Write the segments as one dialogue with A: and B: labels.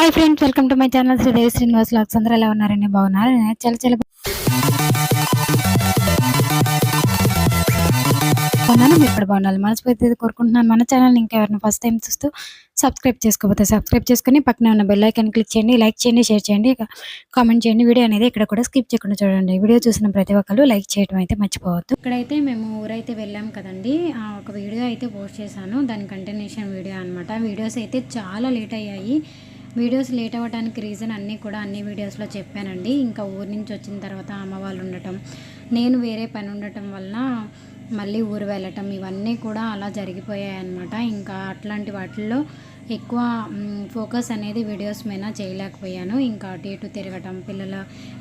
A: Hi friends welcome to my channel Sridevi Srinivas lakhs అందరూ ఎలా ఉన్నారండి? బాగున్నారు? చాలా చాలా బాగున్నాను. మీరు కూడా బాగున్నారు మనస్ఫూర్తి కోరుకుంటున్నాను. మన ఛానల్ ఇంకా ఎవరైనా ఫస్ట్ టైం చూస్తూ సబ్స్క్రైబ్ చేసుకోకపోతే సబ్స్క్రైబ్ చేసుకొని పక్కనే ఉన్న బెల్ ఐకాన్ క్లిక్ చేయండి లైక్ చేయండి షేర్ చేయండి కామెంట్ చేయండి. వీడియో అనేది ఇక్కడ కూడా స్కిప్ చేయకుండా చూడండి. వీడియో చూసిన ప్రతి ఒక్కరు లైక్ చేయడం అయితే మర్చిపోవద్దు. ఇక్కడైతే మేము ఊరైతే వెళ్ళాం కదండి. ఒక వీడియో అయితే పోస్ట్ చేశాను. దాని కంటిన్యూషన్ వీడియో అనమాట వీడియోస్ అయితే చాలా లేట్ అయ్యాయి. వీడియోస్ లేట్ అవ్వడానికి రీజన్ అన్నీ కూడా అన్ని వీడియోస్లో చెప్పానండి. ఇంకా ఊరి నుంచి వచ్చిన తర్వాత అమ్మ వాళ్ళు ఉండటం నేను వేరే పని ఉండటం వలన మళ్ళీ ఊరు వెళ్ళటం ఇవన్నీ కూడా అలా జరిగిపోయాయి అనమాట ఇంకా అట్లాంటి వాటిల్లో ఎక్కువ ఫోకస్ అనేది వీడియోస్ మీద చేయలేకపోయాను. ఇంకా అటు ఇటు తిరగటం పిల్లల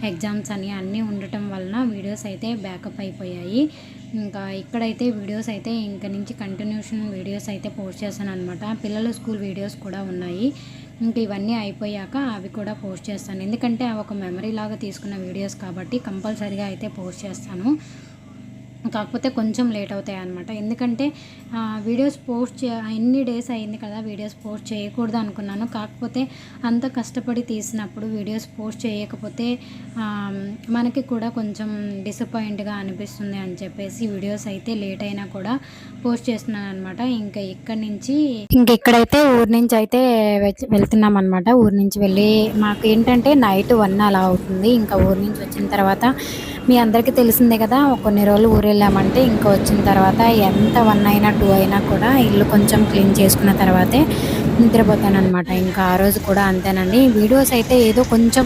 A: ఎగ్జామ్స్ అని అన్నీ ఉండటం వలన వీడియోస్ అయితే బ్యాకప్ అయిపోయాయి. ఇంకా ఇక్కడైతే వీడియోస్ అయితే ఇంక నుంచి కంటిన్యూషన్ వీడియోస్ అయితే పోస్ట్ చేశాను అనమాట పిల్లల స్కూల్ వీడియోస్ కూడా ఉన్నాయి. ఇంకా ఇవన్నీ అయిపోయాక అవి కూడా పోస్ట్ చేస్తాను. ఎందుకంటే అవి ఒక మెమరీ లాగా తీసుకున్న వీడియోస్ కాబట్టి కంపల్సరీగా అయితే పోస్ట్ చేస్తాను. కాకపోతే కొంచెం లేట్ అవుతాయి అనమాట ఎందుకంటే వీడియోస్ పోస్ట్ చే ఎన్ని డేస్ అయింది కదా వీడియోస్ పోస్ట్ చేయకూడదు అనుకున్నాను. కాకపోతే అంత కష్టపడి తీసినప్పుడు వీడియోస్ పోస్ట్ చేయకపోతే మనకి కూడా కొంచెం డిసప్పాయింట్గా అనిపిస్తుంది అని చెప్పేసి వీడియోస్ అయితే లేట్ అయినా కూడా పోస్ట్ చేస్తున్నాను అనమాట ఇంకా ఇక్కడి నుంచి ఇంక ఇక్కడైతే ఊరి నుంచి అయితే వెళ్తున్నాం అనమాట ఊరి నుంచి వెళ్ళి మాకు ఏంటంటే నైట్ వన్ అలా అవుతుంది. ఇంకా ఊరి నుంచి వచ్చిన తర్వాత మీ అందరికీ తెలిసిందే కదా కొన్ని రోజులు ఊరు వెళ్ళామంటే ఇంకా వచ్చిన తర్వాత ఎంత వన్ అయినా టూ అయినా కూడా ఇల్లు కొంచెం క్లీన్ చేసుకున్న తర్వాతే నిద్రపోతాను అనమాట ఇంకా ఆ రోజు కూడా అంతేనండి. వీడియోస్ అయితే ఏదో కొంచెం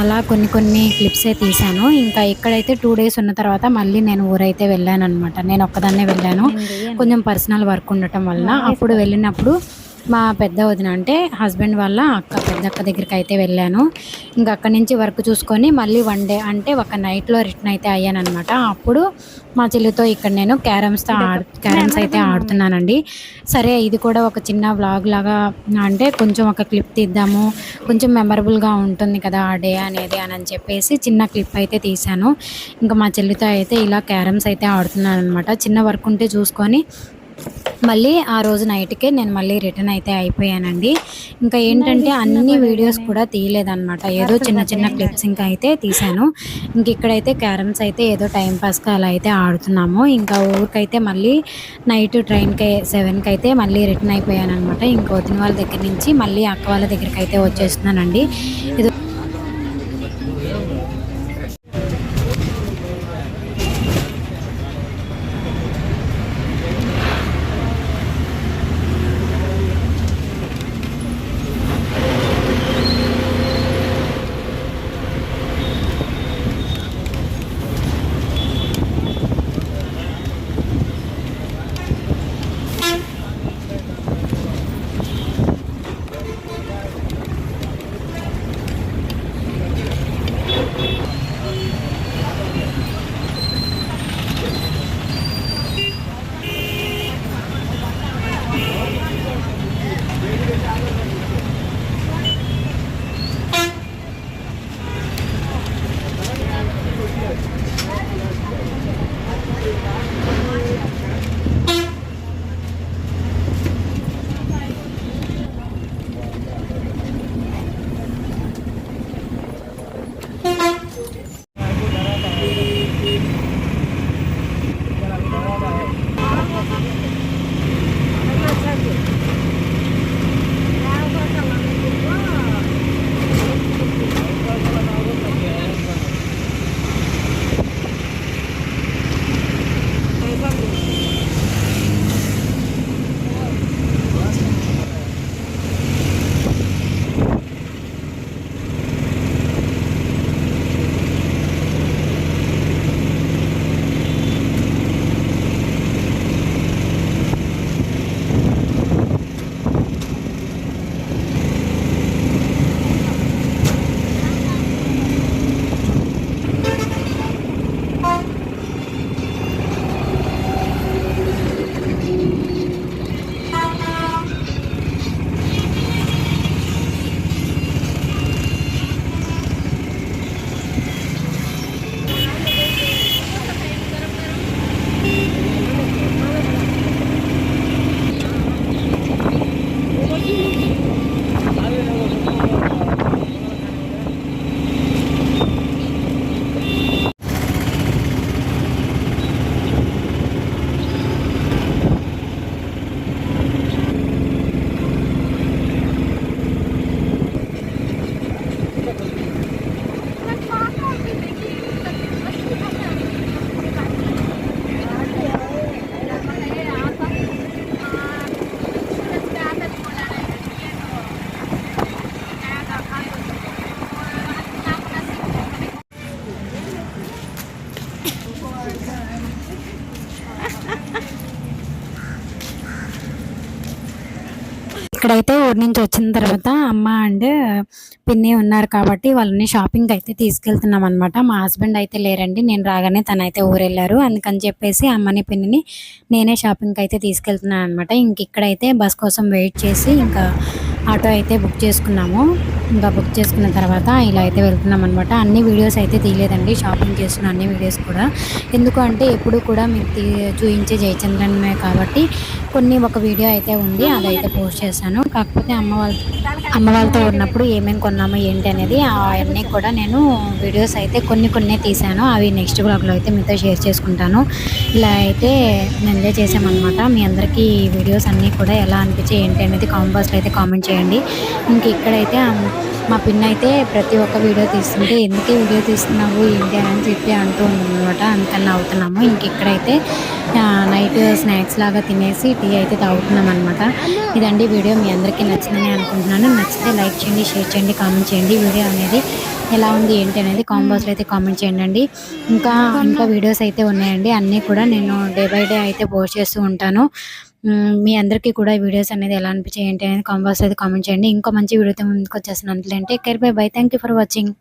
A: అలా కొన్ని కొన్ని క్లిప్సే తీశాను. ఇంకా ఇక్కడైతే టూ డేస్ ఉన్న తర్వాత మళ్ళీ నేను ఊరైతే వెళ్ళాను అనమాట నేను ఒక్కదాన్నే వెళ్ళాను. కొంచెం పర్సనల్ వర్క్ ఉండటం వలన అప్పుడు వెళ్ళినప్పుడు మా పెద్ద వదిన అంటే హస్బెండ్ వాళ్ళ అక్క పెద్ద అక్క దగ్గరికి అయితే వెళ్ళాను. ఇంకా అక్కడి నుంచి వర్క్ చూసుకొని మళ్ళీ వన్ డే అంటే ఒక నైట్లో రిటర్న్ అయితే అయ్యాను అనమాట అప్పుడు మా చెల్లితో ఇక్కడ నేను క్యారమ్స్తో ఆడు క్యారమ్స్ అయితే ఆడుతున్నానండి. సరే ఇది కూడా ఒక చిన్న వ్లాగ్ లాగా అంటే కొంచెం ఒక క్లిప్ తీద్దాము కొంచెం మెమరబుల్గా ఉంటుంది కదా ఆ డే అనేది అని చెప్పేసి చిన్న క్లిప్ అయితే తీశాను. ఇంకా మా చెల్లితో అయితే ఇలా క్యారమ్స్ అయితే ఆడుతున్నాను అనమాట చిన్న వర్క్ ఉంటే చూసుకొని మళ్ళీ ఆ రోజు నైట్కే నేను మళ్ళీ రిటర్న్ అయితే అయిపోయానండి. ఇంకా ఏంటంటే అన్ని వీడియోస్ కూడా తీయలేదన్నమాట. ఏదో చిన్న చిన్న క్లిప్స్ ఇంకా అయితే తీసాను ఇంక ఇక్కడైతే క్యారమ్స్ అయితే ఏదో టైం పాస్గా అలా అయితే ఆడుతున్నాము. ఇంకా ఊరికైతే మళ్ళీ నైట్ ట్రైన్కి సెవెన్కి అయితే మళ్ళీ రిటర్న్ అయిపోయాను అనమాట ఇంకా వదిన వాళ్ళ దగ్గర నుంచి మళ్ళీ అక్క వాళ్ళ దగ్గరికి అయితే వచ్చేస్తున్నానండి. ఇది ఇక్కడైతే ఊరి నుంచి వచ్చిన తర్వాత అమ్మ అండ్ పిన్ని ఉన్నారు కాబట్టి వాళ్ళని షాపింగ్ అయితే తీసుకెళ్తున్నాం అనమాట మా హస్బెండ్ అయితే లేరండి నేను రాగానే తనైతే ఊరెళ్ళారు. అందుకని చెప్పేసి అమ్మని పిన్నిని నేనే షాపింగ్కి అయితే తీసుకెళ్తున్నాను అనమాట ఇంక ఇక్కడైతే బస్ కోసం వెయిట్ చేసి ఇంకా ఆటో అయితే బుక్ చేసుకున్నాము. ఇంకా బుక్ చేసుకున్న తర్వాత ఇలా అయితే వెళ్తున్నాం అనమాట అన్ని వీడియోస్ అయితే తీయలేదండి షాపింగ్ చేసిన అన్ని వీడియోస్ కూడా. ఎందుకు అంటే ఎప్పుడు కూడా మీకు చూపించే జయచంద్రన్మే కాబట్టి కొన్ని ఒక వీడియో అయితే ఉంది అదైతే పోస్ట్ చేశాను. కాకపోతే అమ్మ వాళ్ళ అమ్మ వాళ్ళతో ఉన్నప్పుడు ఏమేమి కొన్నామో ఏంటి అనేది అవన్నీ కూడా నేను వీడియోస్ అయితే కొన్ని కొన్ని తీశాను. అవి నెక్స్ట్ బ్లాగ్లో అయితే మీతో షేర్ చేసుకుంటాను. ఇలా అయితే ఎంజాయ్ చేసామన్నమాట మీ అందరికీ ఈ వీడియోస్ అన్నీ కూడా ఎలా అనిపించాయి ఏంటి అనేది కామెంట్ బాక్స్లో అయితే కామెంట్ చేయండి. ఇంక ఇక్కడైతే మా పిన్న అయితే ప్రతి ఒక్క వీడియో తీస్తుంటే ఎందుకే వీడియో తీస్తున్నావు? ఏంటి? అని చెప్పి అంటూ ఉందన్నమాట. అందుకని అవుతున్నాము ఇంకెక్కడైతే నైట్ స్నాక్స్ లాగా తినేసి టీ అయితే తాగుతున్నాం అనమాట ఇదండి వీడియో. మీ అందరికీ నచ్చిందని అనుకుంటున్నాను. నచ్చితే లైక్ చేయండి షేర్ చేయండి కామెంట్ చేయండి. వీడియో అనేది ఎలా ఉంది ఏంటి అనేది కాంబోస్లో అయితే కామెంట్ చేయండి ఇంకా ఇంకా వీడియోస్ అయితే ఉన్నాయండి. అన్నీ కూడా నేను డే బై డే అయితే పోస్ట్ చేస్తూ ఉంటాను. మీ అందరికీ కూడా వీడియోస్ అనేది ఎలా అనిపించాయి ఏంటి అనేది కామెంట్ బాక్స్ అయితే కామెంట్ చేయండి. ఇంకో మంచి వీడియోతో ముందుకు వచ్చేస్తున్నాను. అంటే care bye bye thank you for watching